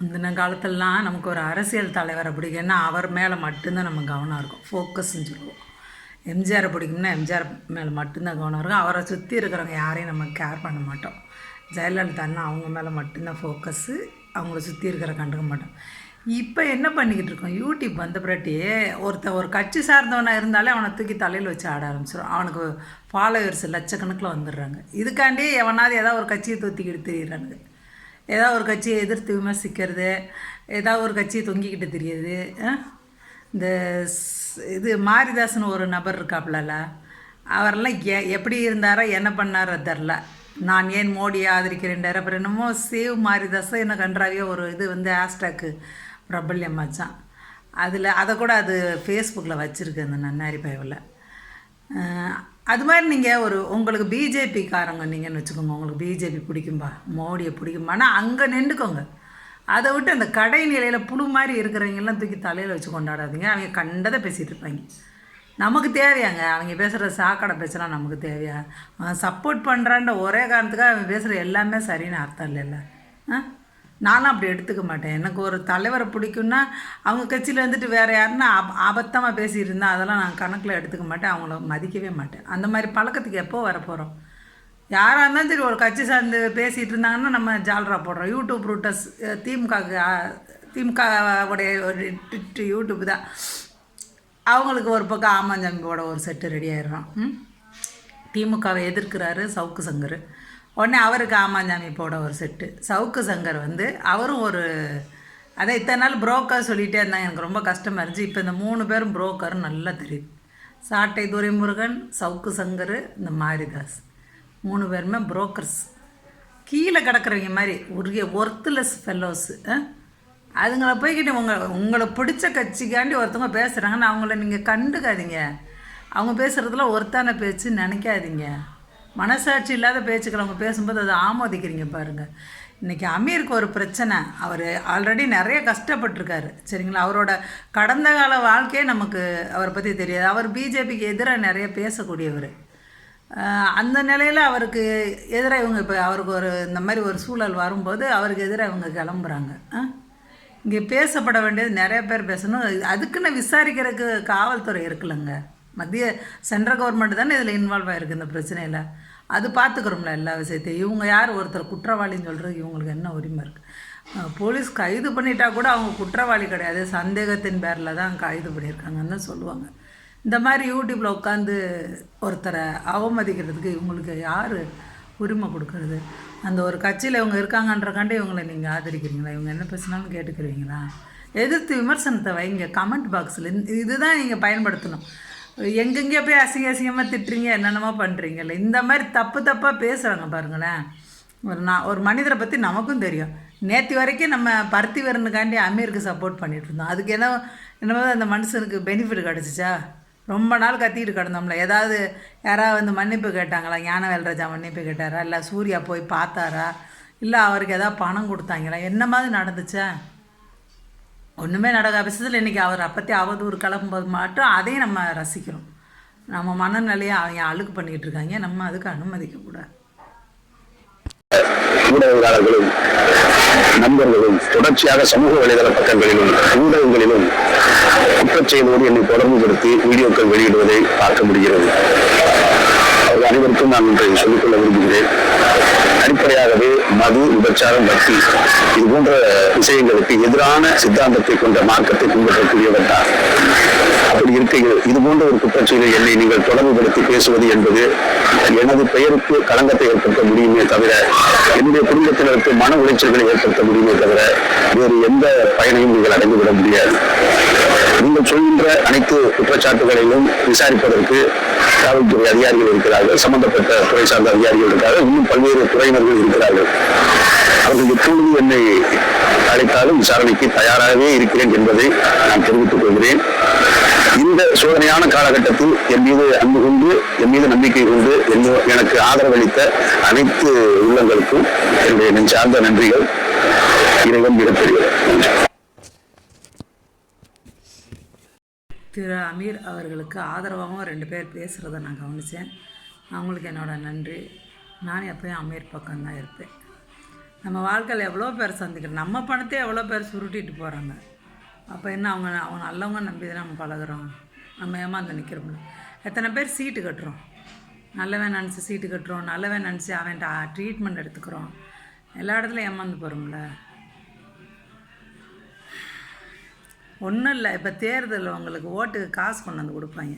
முந்தின காலத்துலலாம் நமக்கு ஒரு அரசியல் தலைவரை பிடிக்கும்னா அவர் மேலே மட்டும்தான் நம்ம கவனம் இருக்கும். ஃபோக்கஸ்ன்னு சொல்லுவோம். எம்ஜிஆரை பிடிக்கும்னா எம்ஜிஆர் மேலே மட்டும்தான் கவனம் இருக்கும். அவரை சுற்றி இருக்கிறவங்க யாரையும் நம்ம கேர் பண்ண மாட்டோம். ஜெயலலிதான்னா அவங்க மேலே மட்டும்தான் ஃபோக்கஸ்ஸு அவங்கள சுற்றி இருக்கிற கண்டுக்க மாட்டோம். இப்போ என்ன பண்ணிக்கிட்டு இருக்கோம்? யூடியூப் வந்த பிறட்டி ஒருத்த ஒரு கட்சி சார்ந்தவனாக இருந்தாலே அவனை தூக்கி தலையில் வச்சு ஆட ஆரம்பிச்சிடும் அவனுக்கு ஃபாலோவர்ஸ் லட்சக்கணக்கில் வந்துடுறாங்க. இதுக்காண்டி எவனாவது ஏதாவது ஒரு கட்சியை தூத்திக்கிட்டு தெரியுறானுங்க. ஏதாவது ஒரு கட்சியை எதிர்த்து விமர்சிக்கிறது ஏதாவது ஒரு கட்சியை தொங்கிக்கிட்டு தெரியுது இந்த இது மாரிதாசன் ஒரு நபர் இருக்காப்புலல அவரெல்லாம் எ எப்படி இருந்தாரோ என்ன பண்ணாரோ தெரில. நான் ஏன் மோடியை ஆதரிக்கிறேன்டார். அப்புறம் என்னமோ சேவ் மாரிதாசன் என்ன கன்றாவியோ ஒரு இது வந்து ஹேஷ்டாக்கு பிரபல்யமாச்சான் அதில் அதை கூட அது ஃபேஸ்புக்கில் வச்சுருக்கு அந்த நன்னாரி பயவில். அது மாதிரி நீங்கள் ஒரு உங்களுக்கு பிஜேபிக்காரங்க நீங்கன்னு வச்சுக்கோங்க. உங்களுக்கு பிஜேபி பிடிக்கும்பா. மோடியை பிடிக்கும்பானா அங்கே நின்றுக்கோங்க. அதை விட்டு அந்த கடை நிலையில் புழு மாதிரி இருக்கிறவங்கெல்லாம் தூக்கி தலையில் வச்சு கொண்டாடாதீங்க. அவங்க கண்டதை பேசிகிட்டு இருப்பாங்க. நமக்கு தேவையாங்க. அவங்க பேசுகிற சாக்கடை பேசலாம் நமக்கு தேவையா? அவன் சப்போர்ட் பண்ணுறான்ற ஒரே காரணத்துக்காக அவங்க பேசுகிற எல்லாமே சரின்னு அர்த்தம் இல்லைல்ல. ஆ? நானும் அப்படி எடுத்துக்க மாட்டேன். எனக்கு ஒரு தலைவரை பிடிக்கும்னா அவங்க கட்சியில் வந்துட்டு வேறு யாருன்னா ஆப் அபத்தமாக பேசிட்டு அதெல்லாம் நான் கணக்கில் எடுத்துக்க மாட்டேன். அவங்கள மதிக்கவே மாட்டேன். அந்த மாதிரி பழக்கத்துக்கு எப்போ வரப்போகிறோம் யாராக இருந்தாலும் சரி ஒரு கட்சி சார்ந்து பேசிகிட்டு இருந்தாங்கன்னா நம்ம ஜால்ரா போடுறோம். யூடியூப் ரூட்டஸ் திமுக திமுக உடைய ஒரு ட்விட்டு யூடியூப் தான். அவங்களுக்கு ஒரு பக்கம் ஆமாஞ்சாமியோட ஒரு செட்டு ரெடி ஆயிடுறான். ம்? திமுகவை எதிர்க்கிறாரு சவுக்கு சங்கர். உடனே அவருக்கு ஆமாஞ்சாமி போட ஒரு செட்டு சவுக்கு சங்கர் வந்து அவரும் ஒரு அதை இத்தனை நாள் புரோக்கர் சொல்லிகிட்டே இருந்தாங்க. எனக்கு ரொம்ப கஷ்டமாக இருந்துச்சு. இப்போ இந்த மூணு பேரும் புரோக்கர்னு நல்லா தெரியுது. சாட்டை துரைமுருகன் சவுக்கு சங்கர் இந்த மாரிதாஸ். மூணு பேருமே புரோக்கர்ஸ் கீழே கிடக்குறவங்க மாதிரி உரிய ஒர்த்லெஸ் ஃபெல்லோஸு அதுங்களை போய்கிட்டு உங்கள் உங்களை பிடிச்ச கட்சிக்காண்டி ஒருத்தவங்க பேசுகிறாங்கன்னு அவங்கள நீங்கள் கண்டுக்காதீங்க. அவங்க பேசுகிறதுல ஒருத்தான பேச்சு நினைக்காதீங்க. மனசாட்சி இல்லாத பேச்சுக்கள் அவங்க பேசும்போது அதை ஆமோதிக்கிறீங்க பாருங்கள் இன்றைக்கி அமீருக்கு ஒரு பிரச்சனை. அவர் ஆல்ரெடி நிறைய கஷ்டப்பட்டிருக்காரு. சரிங்களா? அவரோட கடந்த கால வாழ்க்கையே நமக்கு அவரை பற்றி தெரியாது. அவர் பிஜேபிக்கு எதிராக நிறைய பேசக்கூடியவர். அந்த நிலையில் அவருக்கு எதிராக இவங்க இப்போ அவருக்கு ஒரு இந்த மாதிரி ஒரு சூழல் வரும்போது அவருக்கு எதிராக இவங்க கிளம்புறாங்க. இங்கே பேசப்பட வேண்டியது நிறைய பேர் பேசணும். அதுக்குன்னு விசாரிக்கிறதுக்கு காவல்துறை இருக்குல்லங்க. மத்திய சென்ட்ரல் கவர்மெண்ட் தானே இதில் இன்வால்வ் ஆகிருக்கு இந்த பிரச்சனையில். அது பார்த்துக்கிறோம்ல எல்லா விஷயத்தையும். இவங்க யார்? ஒருத்தர் குற்றவாளின்னு சொல்கிறது இவங்களுக்கு என்ன உரிமை இருக்குது போலீஸ் கைது பண்ணிட்டா கூட அவங்க குற்றவாளி கிடையாது. சந்தேகத்தின் பேரில் தான் கைது பண்ணியிருக்காங்கன்னு தான் சொல்லுவாங்க. இந்த மாதிரி யூடியூப்பில் உட்காந்து ஒருத்தரை அவமதிக்கிறதுக்கு இவங்களுக்கு யார் உரிமை கொடுக்கறது? அந்த ஒரு கட்சியில் இவங்க இருக்காங்கன்றக்காண்டி இவங்களை நீங்கள் ஆதரிக்கிறீங்களா? இவங்க என்ன பேசினாலும் கேட்டுக்கிறீங்களா? எதிர்த்து விமர்சனத்தை வைங்க. கமெண்ட் பாக்ஸில் இதுதான் நீங்கள் பயன்படுத்தணும். எங்கெங்கே போய் அசிங்க அசிங்கமாக திட்டுறீங்க என்னென்னமோ பண்ணுறீங்கல்ல இந்த மாதிரி தப்பு தப்பாக பேசுகிறாங்க பாருங்களேன். ஒரு நான் ஒரு மனிதரை பற்றி நமக்கும் தெரியும். நேற்று வரைக்கும் நம்ம பருத்தி வரணுக்காண்டி அமீருக்கு சப்போர்ட் பண்ணிகிட்டு இருந்தோம். அதுக்கு என்ன என்னமோ அந்த மனுஷனுக்கு பெனிஃபிட் கிடச்சிச்சா? ரொம்ப நாள் கத்திக்கிட்டு கிடந்தோம்ல. ஏதாவது யாராவது வந்து மன்னிப்பு கேட்டாங்களா? ஞான வேல்ராஜா மன்னிப்பு கேட்டாரா? இல்லை சூர்யா போய் பார்த்தாரா? இல்லை அவருக்கு ஏதாவது பணம் கொடுத்தாங்களா? என்ன மாதிரி நடந்துச்சா? ஒன்றுமே நடக்காத பட்சத்தில் இன்றைக்கி அவர் அப்பத்தே அவதூறு கிளம்பும்போது மட்டும் அதையும் நம்ம ரசிக்கிறோம். நம்ம மனநிலையை அவங்க அழுக்கு பண்ணிக்கிட்டு இருக்காங்க. நம்ம அதுக்கு அனுமதிக்கக்கூடாது ஊடகங்களும் நண்பர்களும் தொடர்ச்சியாக சமூக வலைதள பக்கங்களிலும் ஊடகங்களிலும் குற்றச்செயலோடு என்னை தொடர்பு படுத்தி வீடியோக்கள் வெளியிடுவதை பார்க்க முடிகிறது. அவர்கள் அனைவருக்கும் நான் இன்றை சொல்லிக்கொள்ள விரும்புகிறேன். அடிப்படையாகவே மது விபச்சாரம் பக்தி. இது போன்ற விஷயங்களுக்கு எதிரான சித்தாந்தத்தை கொண்ட மார்க்கத்தை பின்பற்றக்கூடியவர் தான். அப்படி இருக்கையில் இது போன்ற ஒரு குற்றச்செயலை என்னை நீங்கள் தொடர்புபடுத்தி பேசுவது என்பது எனது பெயருக்கு களங்கத்தை ஏற்படுத்த முடியுமே தவிர என்னுடைய குடும்பத்தினருக்கு மன உளைச்சல்களை ஏற்படுத்த முடியுமே தவிர வேறு எந்த பயனையும் நீங்கள் அடைந்துவிட முடியாது. நீங்கள் சொல்கின்ற அனைத்து குற்றச்சாட்டுகளையும் விசாரிப்பதற்கு காவல்துறை அதிகாரிகள் இருக்கிறார்கள். சம்பந்தப்பட்ட துறை சார்ந்த அதிகாரிகள் இருக்கிறார்கள். இன்னும் பல்வேறு துறையினர்கள் இருக்கிறார்கள். அவர்கள் எப்பொழுது என்னை அழைத்தாலும் விசாரணைக்கு தயாராகவே இருக்கிறேன் என்பதை நான் தெரிவித்துக் கொள்கிறேன். இந்த சோதனையான காலகட்டத்தில் என் மீது அன்பு கொண்டு என் மீது நம்பிக்கை கொண்டு என்ன எனக்கு ஆதரவளித்த அனைத்து உள்ளங்களுக்கும் என்னுடைய நெஞ்சார்ந்த நன்றிகள். இறைவன் மிகப்பெரியவர் நன்றி. திரு அமீர் அவர்களுக்கு ஆதரவாகவும் ரெண்டு பேர் பேசுகிறத நான் கவனித்தேன் அவங்களுக்கு என்னோட நன்றி. நான் எப்பயும் அமீர் பக்கம்தான் இருப்பேன். நம்ம வாழ்க்கையில் எவ்வளோ பேர் சந்திக்கிறோம்? நம்ம பணத்தை எவ்வளோ பேர் சுருட்டிட்டு போகிறாங்க அப்போ என்ன அவங்க அவங்க நல்லவங்க நம்பி தான் நம்ம பழகுறோம்? நம்ம ஏமாந்து நிற்கிறோம்ல எத்தனை பேர் சீட்டு கட்டுறோம்? நல்லவன் நினச்சி சீட்டு கட்டுறோம். நல்லவன் நினச்சி அவன் ட்ரீட்மெண்ட் எடுத்துக்கிறோம். எல்லா இடத்துலையும் ஏமாந்து போகிறோம்ல ஒன்றும் இல்லை. இப்போ தேர்தல் உங்களுக்கு ஓட்டுக்கு காசு கொண்டு வந்து கொடுப்பாங்க.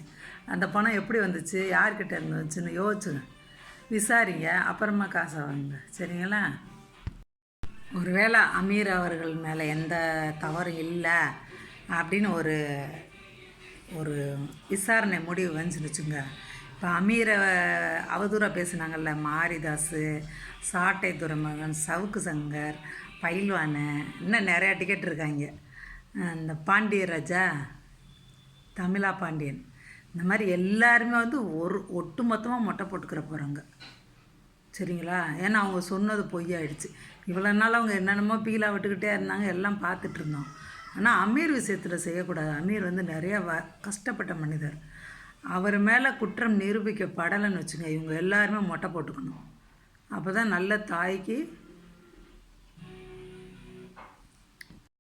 அந்த பணம் எப்படி வந்துச்சு? யார்கிட்ட இருந்து வந்துச்சுன்னு யோசிச்சுங்க விசாரிங்க. அப்புறமா காசை வாங்க சரிங்களா? ஒருவேளை அமீர் அவர்கள் மேலே எந்த தவறும் இல்லை அப்படின்னு ஒரு ஒரு விசாரணை முடிவு வந்துச்சுன்னு வச்சுங்க இப்போ அமீரை அவதூறாக பேசுனாங்கள்ல மாரிதாஸ் சாட்டை துறைமுகன் சவுக்கு சங்கர் பயில்வானு இன்னும் நிறையா டிக்கெட் இருக்காங்க. இந்த பாண்டியராஜா தமிழா பாண்டியன். இந்த மாதிரி எல்லாருமே வந்து ஒரு ஒட்டு மொத்தமாக மொட்டை போட்டுக்கிற போகிறாங்க சரிங்களா? ஏன்னா அவங்க சொன்னது பொய்யாயிடுச்சு. இவ்வளோ நாள் அவங்க என்னென்னமோ பீலா விட்டுக்கிட்டே இருந்தாங்க எல்லாம் பார்த்துட்டு இருந்தோம். ஆனால் அமீர் விஷயத்தில் செய்யக்கூடாது. அமீர் வந்து நிறைய வ கஷ்டப்பட்ட மனிதர். அவர் மேலே குற்றம் நிரூபிக்கப்படலைன்னு வச்சுங்க இவங்க எல்லாருமே மொட்டை போட்டுக்கணும். அப்போ தான் நல்ல தாய்க்கு